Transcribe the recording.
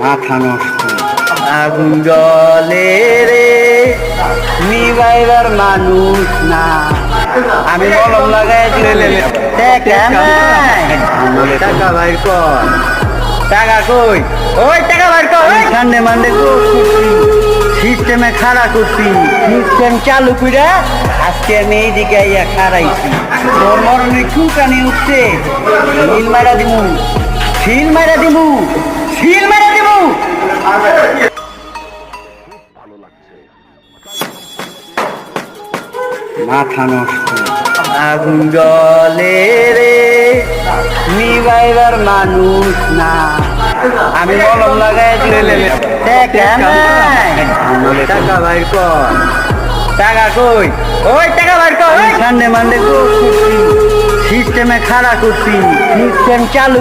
মাথা নষ্ট আগুন জলে রে নিবাইবার মানুষ না আমি কলম লাগাই দিলে টাকা বাইর কর টাকা কই ওই টাকা বাইর কর ঠান্ডে মান্ডে খাড়া করছি। সিস্টেম চালু কইরা? আজকে আমি এইদিকে আইয়া খাড়াইছি। তোর উঠছে। মারা দিমু। মারা দিমু। মারা দিমু। মাথা নষ্ট। আগুন জলে রে। নিবাইবার মানুষ না। আমি মলম লাগাই দিলে বাইর করছি। সিস্টেম চালু